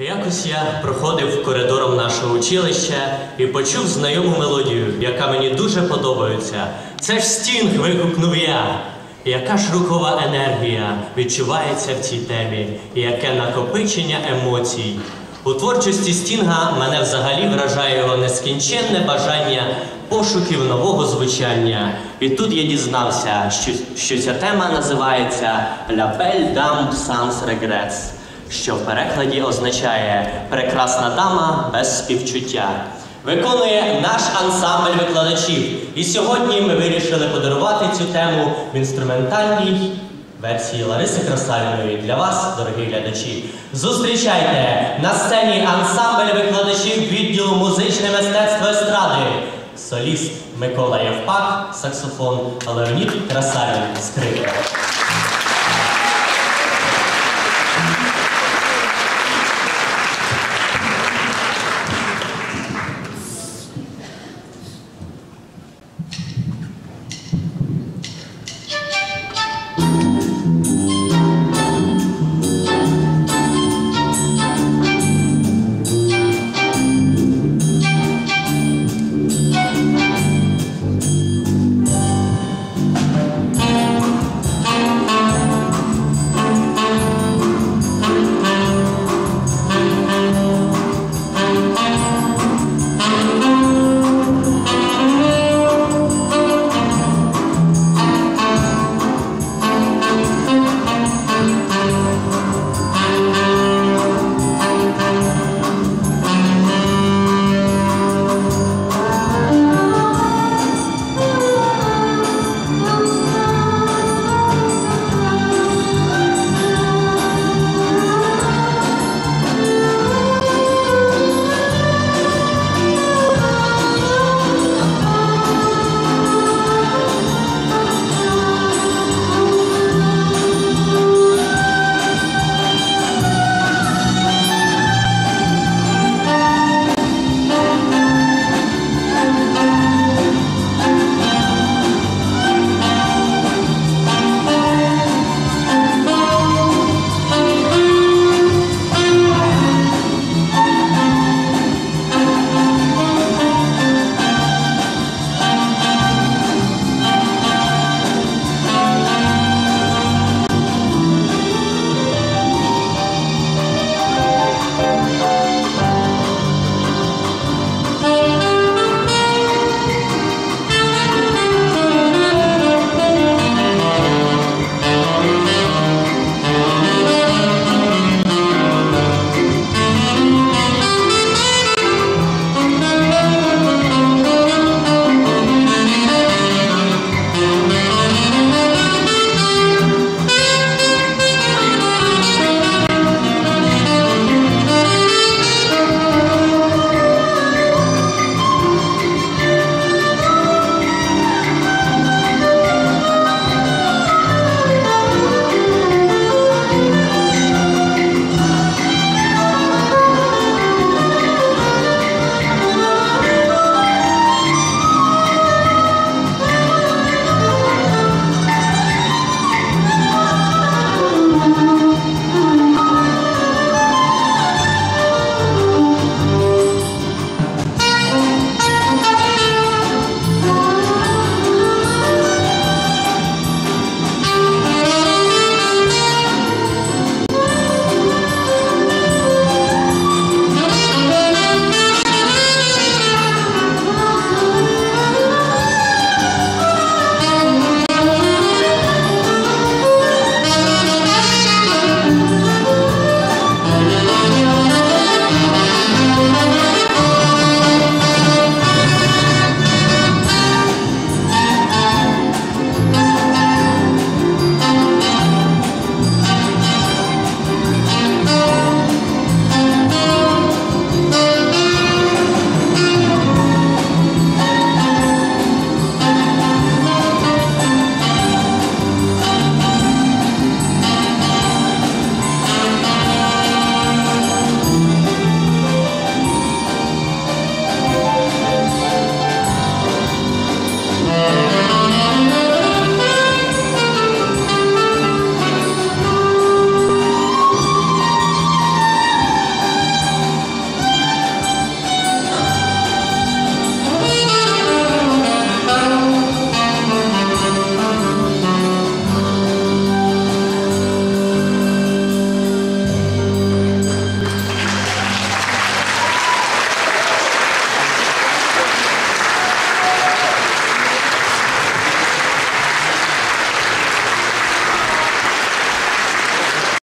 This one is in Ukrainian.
Якось я проходив коридором нашого училища і почув знайому мелодію, яка мені дуже подобається. Це ж стінг, вигукнув я. Яка ж рухова енергія відчувається в цій темі, і яке накопичення емоцій. У творчості Стінга мене взагалі вражає його нескінченне бажання пошуків нового звучання. І тут я дізнався, що, що ця тема називається La Belle Dame regrets, що в перекладі означає Прекрасна дама без співчуття. Виконує наш ансамбль викладачів. І сьогодні ми вирішили подарувати цю тему в інструментальній версії Лариси Красаліної для вас, дорогі глядачі. Зустрічайте на сцені ансамбль викладачів відділу музичне мистецтво естради. Соліст Микола Євпак, саксофон, Леонід Красалін, скрипка.